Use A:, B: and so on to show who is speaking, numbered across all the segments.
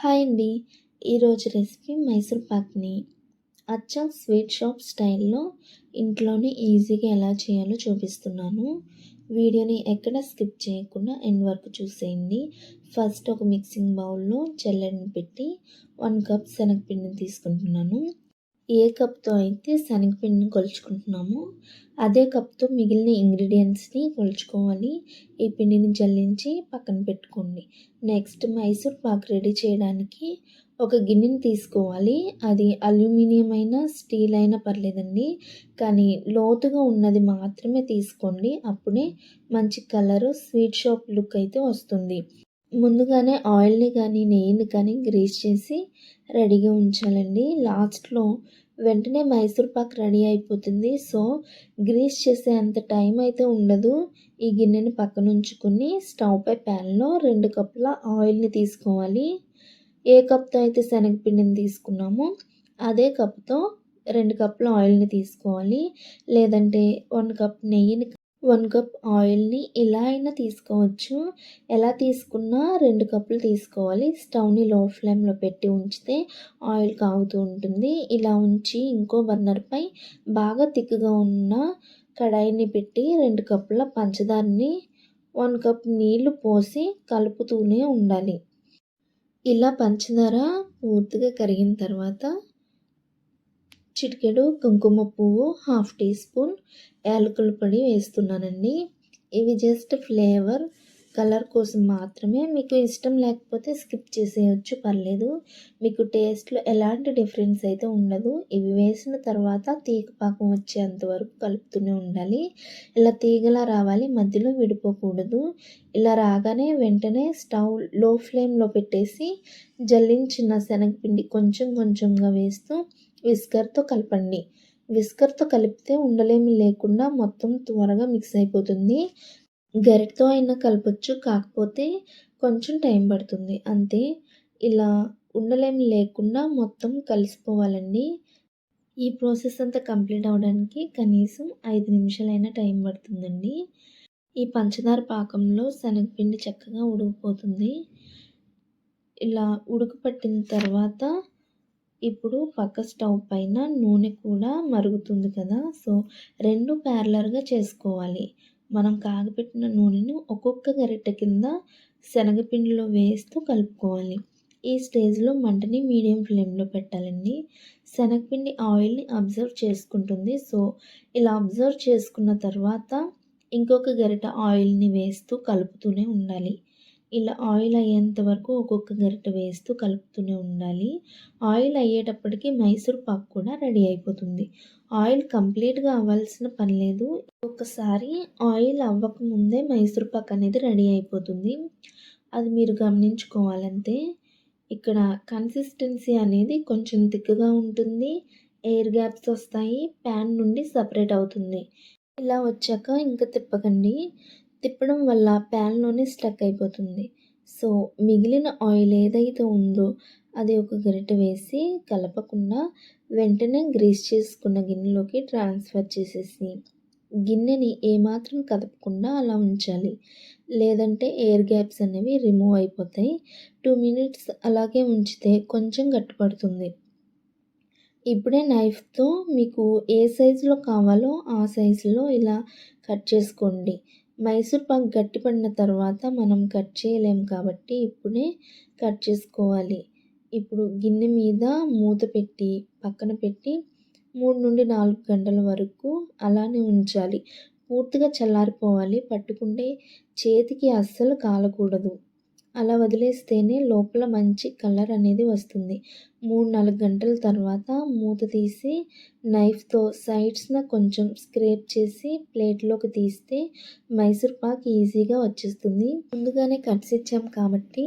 A: Hi అండి. ఈరోజు recipe Mysore పాక్ని అచ్చం స్వీట్ షాప్ స్టైల్లో ఇంట్లోనే ఈజీగా ఎలా చేయాలో చూపిస్తున్నాను. వీడియోని ఎక్కడ స్కిప్ చేయకుండా ఎండ్ వరకు చూసేయండి. ఫస్ట్ ఒక మిక్సింగ్ బౌల్లో చల్లని పెట్టి వన్ కప్ శనగపిండిని తీసుకుంటున్నాను. ఏ కప్తో అయితే శనగపిండిని కొలుచుకుంటున్నామో అదే కప్తో మిగిలిన ఇంగ్రీడియంట్స్ని కొలుచుకోవాలి. ఈ పిండిని జల్లించి పక్కన పెట్టుకోండి. నెక్స్ట్ మైసూర్ పాక్ రెడీ చేయడానికి ఒక గిన్నెని తీసుకోవాలి. అది అల్యూమినియం అయినా స్టీల్ అయినా పర్లేదండి. కానీ లోతుగా ఉన్నది మాత్రమే తీసుకోండి. అప్పుడే మంచి కలరు స్వీట్ షాప్ లుక్ అయితే వస్తుంది. ముందుగానే ఆయిల్ని కానీ నెయ్యిని కానీ గ్రీస్ చేసి రెడీగా ఉంచాలండి. లాస్ట్లో వెంటనే మైసూర్ పాక్ రెడీ అయిపోతుంది. సో గ్రీస్ చేసే అంత టైం అయితే ఉండదు. ఈ గిన్నెని పక్కన ఉంచుకుని స్టవ్ పై ప్యాన్లో రెండు కప్పుల ఆయిల్ని తీసుకోవాలి. ఏ కప్తో అయితే శనగపిండిని తీసుకున్నామో అదే కప్తో రెండు కప్పుల ఆయిల్ని తీసుకోవాలి. లేదంటే వన్ కప్ నెయ్యిని వన్ కప్ ఆయిల్ని ఎలా అయినా తీసుకోవచ్చు. ఎలా తీసుకున్నా రెండు కప్పులు తీసుకోవాలి. స్టవ్ని లో ఫ్లేమ్లో పెట్టి ఉంచితే ఆయిల్ కాగుతూ ఉంటుంది. ఇలా ఉంచి ఇంకో బర్నర్పై బాగా తిక్కుగా ఉన్న కడాయిని పెట్టి రెండు కప్పుల పంచదారని వన్ కప్ నీళ్ళు పోసి కలుపుతూనే ఉండాలి. ఇలా పంచదార పూర్తిగా కరిగిన తర్వాత చిటికెడు కుంకుమ పువ్వు హాఫ్ టీ స్పూన్ యాలకుల పొడి వేస్తున్నానండి. ఇవి జస్ట్ ఫ్లేవర్. కలర్ కోసం మాత్రమే మీకు ఇష్టం లేకపోతే స్కిప్ చేసేయచ్చు పర్లేదు. మీకు టేస్ట్లో ఎలాంటి డిఫరెన్స్ అయితే ఉండదు. ఇవి వేసిన తర్వాత తీగ పాకం వచ్చేంత వరకు కలుపుతూనే ఉండాలి. ఇలా తీగలా రావాలి మధ్యలో విడిపోకూడదు. ఇలా రాగానే వెంటనే స్టవ్లో ఫ్లేమ్లో పెట్టేసి జల్లించిన శనగపిండి కొంచెం కొంచెంగా వేస్తూ విస్కర్తో కలపండి. విస్కర్తో కలిపితే ఉండలేమి లేకుండా మొత్తం త్వరగా మిక్స్ అయిపోతుంది. గరిటతో అయినా కలపచ్చు కాకపోతే కొంచెం టైం పడుతుంది. అంతే. ఇలా ఉండలేమి లేకుండా మొత్తం కలిసిపోవాలండి. ఈ ప్రాసెస్ అంతా కంప్లీట్ అవ్వడానికి కనీసం ఐదు నిమిషాలైనా టైం పడుతుందండి. ఈ పంచదార పాకంలో శనగపిండి చక్కగా ఉడికిపోతుంది. ఇలా ఉడకపట్టిన తర్వాత ఇప్పుడు పక్క స్టవ్ పైన నూనె కూడా మరుగుతుంది కదా. సో రెండు ప్యారలర్గా చేసుకోవాలి. మనం కాగపెట్టిన నూనెను ఒక్కొక్క గరిటె కింద శనగపిండిలో వేస్తూ కలుపుకోవాలి. ఈ స్టేజ్లో మంటని మీడియం ఫ్లేమ్లో పెట్టాలండి. శనగపిండి ఆయిల్ని అబ్జర్వ్ చేసుకుంటుంది. సో ఇలా అబ్జర్వ్ చేసుకున్న తర్వాత ఇంకొక గరిట ఆయిల్ని వేస్తూ కలుపుతూనే ఉండాలి. ఇలా ఆయిల్ అయ్యేంత వరకు ఒక్కొక్క గరిట వేస్తూ కలుపుతూనే ఉండాలి. ఆయిల్ అయ్యేటప్పటికి మైసూర్ పాక్ కూడా రెడీ అయిపోతుంది. ఆయిల్ కంప్లీట్గా అవ్వాల్సిన పని లేదు. ఒక్కసారి ఆయిల్ అవ్వకముందే మైసూర్ పాక్ అనేది రెడీ అయిపోతుంది. అది మీరు గమనించుకోవాలంటే ఇక్కడ కన్సిస్టెన్సీ అనేది కొంచెం థిక్గా ఉంటుంది. ఎయిర్ గ్యాప్స్ వస్తాయి. ప్యాన్ నుండి సపరేట్ అవుతుంది. ఇలా వచ్చాక ఇంకా తిప్పకండి. తిప్పడం వల్ల ప్యాన్లోనే స్టక్ అయిపోతుంది. సో మిగిలిన ఆయిల్ ఏదైతే ఉందో అది ఒక గరిటె వేసి కలపకుండా వెంటనే గ్రీస్ చేసుకున్న గిన్నెలోకి ట్రాన్స్ఫర్ చేసేసి గిన్నెని ఏమాత్రం కదపకుండా అలా ఉంచాలి. లేదంటే ఎయిర్ గ్యాప్స్ అనేవి రిమూవ్ అయిపోతాయి. టూ మినిట్స్ అలాగే ఉంచితే కొంచెం గట్టిపడుతుంది. ఇప్పుడే నైఫ్తో మీకు ఏ సైజులో కావాలో ఆ సైజులో ఇలా కట్ చేసుకోండి. మైసూర్ పాక్ గట్టిపడిన తర్వాత మనం కట్ చేయలేం కాబట్టి ఇప్పుడే కట్ చేసుకోవాలి. ఇప్పుడు గిన్నె మీద మూత పెట్టి పక్కన పెట్టి మూడు నుండి నాలుగు గంటల వరకు అలానే ఉంచాలి. పూర్తిగా చల్లారిపోవాలి. పట్టుకుంటే చేతికి అస్సలు కాలకూడదు. అలా వదిలేస్తేనే లోపల మంచి కలర్ అనేది వస్తుంది. మూడు నాలుగు గంటల తర్వాత మూత తీసి నైఫ్తో సైడ్స్న కొంచెం స్క్రేప్ చేసి ప్లేట్లోకి తీస్తే మైసూర్ పాక్ ఈజీగా వచ్చేస్తుంది. ముందుగానే కట్స్ ఇచ్చాం కాబట్టి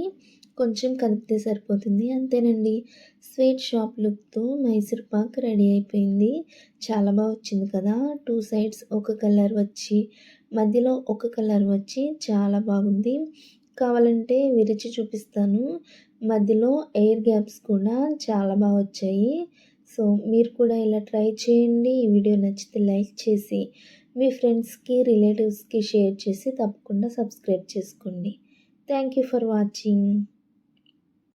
A: కొంచెం కలిపితే సరిపోతుంది. అంతేనండి. స్వీట్ షాప్ లుక్తో మైసూర్ పాక్ రెడీ అయిపోయింది. చాలా బాగా వచ్చింది కదా. టూ సైడ్స్ ఒక కలర్ వచ్చి మధ్యలో ఒక కలర్ వచ్చి చాలా బాగుంది. కావాలంటే విరిచి చూపిస్తాను. మధ్యలో ఎయిర్ గ్యాప్స్ కూడా చాలా బాగా వచ్చాయి. సో మీరు కూడా ఇలా ట్రై చేయండి. ఈ వీడియో నచ్చితే లైక్ చేసి మీ ఫ్రెండ్స్కి రిలేటివ్స్కి షేర్ చేసి తప్పకుండా సబ్స్క్రైబ్ చేసుకోండి. Thank you for watching.